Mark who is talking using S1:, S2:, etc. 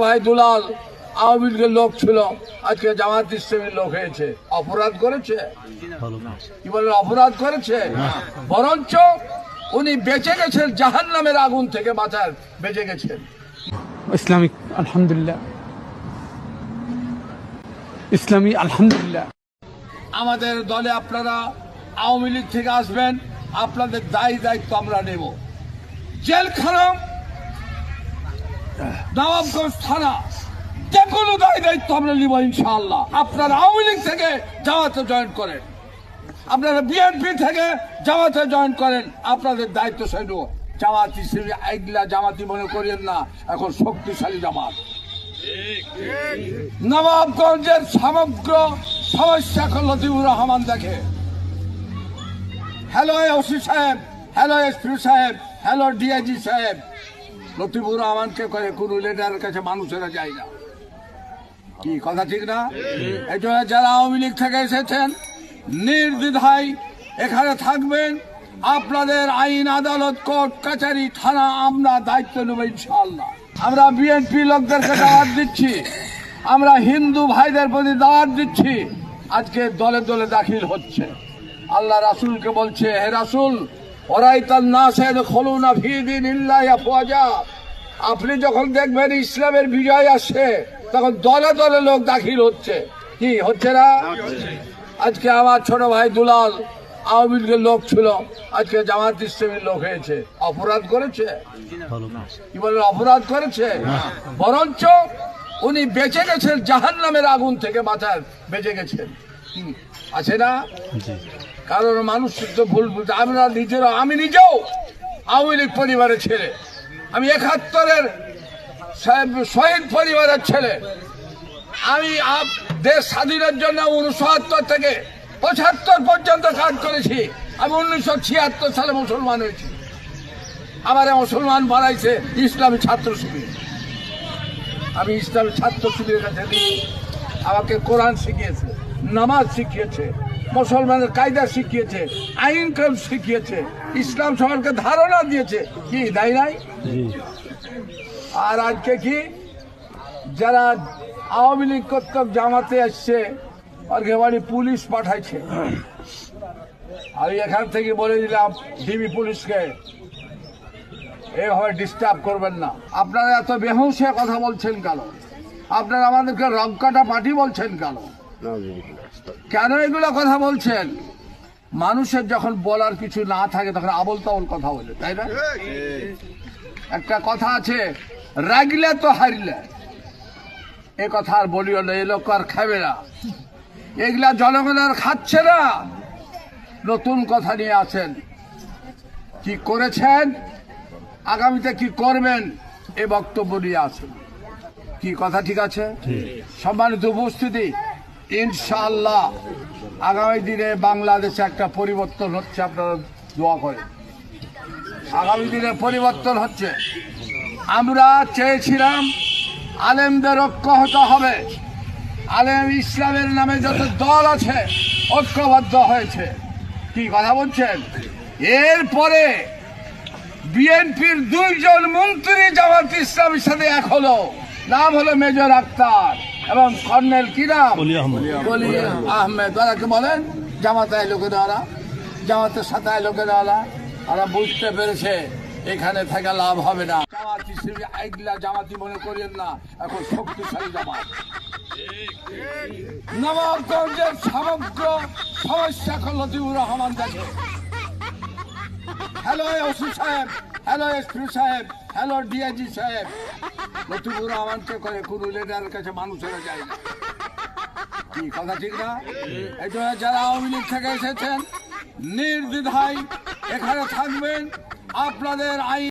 S1: ভাই দুলাল আওয়ামী লীগের লোক ছিল। আজকে জামাত ইসলামের লোক হয়েছে। অপরাধ করেছে? কি বলেন অপরাধ করেছে? বরঞ্চ উনি বেঁচে গেছেন জাহান নামের আগুন থেকে বাঁচার বেঁচে গেছেন।
S2: ইসলামিক আলহামদুলিল্লাহ। ইসলামী আলহামদুলিল্লাহ।
S1: আমাদের দলে আপনারা আওয়ামী লীগ থেকে আসবেন আপনাদের দায়ী দায়িত্ব আমরা নেব। জেলখানা নবাবগঞ্জ থানা, যে কোনো দায়ী দায়িত্ব আমরা নিব ইনশাআল্লাহ। আপনারা আওয়ামী লীগ থেকে জামাতে জয়েন করেন। আপনারা বিএনপি থেকে জামাতে জয়েন করেন, আপনাদের দায়িত্ব সেটু জামাত হিসেবে আইগলা জামাতি মনে করেন না, এখন শক্তিশালী জামাত। নবাবগঞ্জের সমগ্র সমস্যা এখন লতিফুর রহমান দেখে। হ্যালো ওসি সাহেব, হ্যালো এসপি সাহেব, হ্যালো, ডিআইজি সাহেব। লতিফুর রহমানকে কোনো লিডারের কাছে মানুষেরা যায় না। কি কথা ঠিক না? এই জন্য যারা আওয়ামী লীগ থেকে এসেছেন নির্দ্বিধায় এখানে থাকবেন। আপনাদের আইন আদালত কোর্ট কাছারি থানা আমরা দায়িত্ব নেব ইনশাআল্লাহ। আমরা বিএনপি লোকদেরকে দাওয়াত দিচ্ছি। আমরা হিন্দু ভাইদের প্রতি দাওয়াত দিচ্ছি। আজকে দলে দলে দাখিল হচ্ছে। আল্লাহ রাসূলকে বলছে হে রাসূল আপনি যখন দেখবেন ইসলামের বিজয় আসছে, তখন দলে দলে লোক দাখিল হচ্ছে। কি, হচ্ছে না? আজকে আমার ছোট ভাই দুলাল, আওয়ামী লীগের লোক ছিল। আজকে জামাত ইসলামের লোক হয়েছে। অপরাধ করেছে? কি বলেন, অপরাধ করেছে? বরঞ্চ উনি বেঁচে গেছেন জাহান নামের আগুন থেকে বাঁচার, বেঁচে গেছেন। আছে না? কারণ মানুষ তো ভুল বুঝতে আমরা নিজেরা, আমি নিজেও আওয়ামী লীগ পরিবারের ছেলে। আমি একাত্তরের শহীদ পরিবারের ছেলে। আমি দেশ স্বাধীনের জন্য উনসত্তর থেকে পঁচাত্তর পর্যন্ত কাজ করেছি। আমি উনিশশো ছিয়াত্তর সালে মুসলমান হয়েছি। আমার মুসলমান বানাইছে ইসলামী ছাত্র শিবির। আমি ইসলামী ছাত্র শিবিরের কাছে আমাকে কোরআন শিখিয়েছে, নামাজ শিখিয়েছে। মুসলমানের কায়দা শিখিয়েছে আইন কানুন শিখিয়েছে ইসলাম সমাজকে ধারণা দিয়েছে। কি তাই নাই? আর আজকে কি? যারা আওয়ামী লীগ কর্তক জামাতে আসছে ওরকে বাড়ি পুলিশ পাঠাইছে। আমি এখান থেকে বলে দিলাম ডিবি পুলিশকে এভাবে ডিস্টার্ব করবেন না। আপনারা এত বেহুশে কথা বলছেন কেন? আপনারা আমাদেরকে রংকাটা পার্টি বলছেন কেন? কেন এগুলো কথা বলছেন? মানুষের যখন বলার কিছু না থাকে তখন আবল তাবল কথা বলে তাই না? একটা কথা আছে রাগলে তো হারিলে। এ কথা আর বলিও না এ লোক আর খাবে না। এগুলা জনগণ আর খাচ্ছে না। নতুন কথা নিয়ে আছেন। কি করেছেন? আগামীতে কি করবেন? এ বক্তব্য নিয়ে আছেন কি কথা ঠিক আছে? সম্মানিত উপস্থিতি ইনশাআল্লাহ আগামী দিনে বাংলাদেশে একটা পরিবর্তন হচ্ছে, আপনারা দোয়া করেন। আগামী দিনে পরিবর্তন হচ্ছে। আমরা চেয়েছিলাম আলেমদের ঐক্য হতে হবে। আলেম ইসলামের নামে যত দল আছে, ঐক্যবদ্ধ হয়েছে। কি কথা বলছেন? এরপরে বিএনপির দুইজন মন্ত্রী জামাত ইসলামের সাথে এক হলো, নাম হলো মেজর আক্তার। এবং কর্নেল কি নাম? আহমেদ। ওরাকে বলেন জামাতায় লোকে দেওয়ারা জামাতের সাথে লোকে দেওয়ারা ওরা বুঝতে পেরেছে এখানে থেকে লাভ হবে না। জামাত হিসেবে আইগলা জামাতি মনে করেন না এখন শক্তিশালী জামাত। নবাবগঞ্জের সমগ্র সমস্যা এখন লতিফুর রহমান দেখে। হ্যালো ওসি সাহেব হ্যালো এসপি সাহেব হ্যালো ডিআইজি সাহেব। লতিফুর রহমানকে করে কোনো লিডারের কাছে মানুষেরা যায় না। কি কথা ঠিক না? এই জন্য যারা আওয়ামী লীগ থেকে এসেছেন, নির্দ্বিধায় এখানে থাকবেন। আপনাদের আইন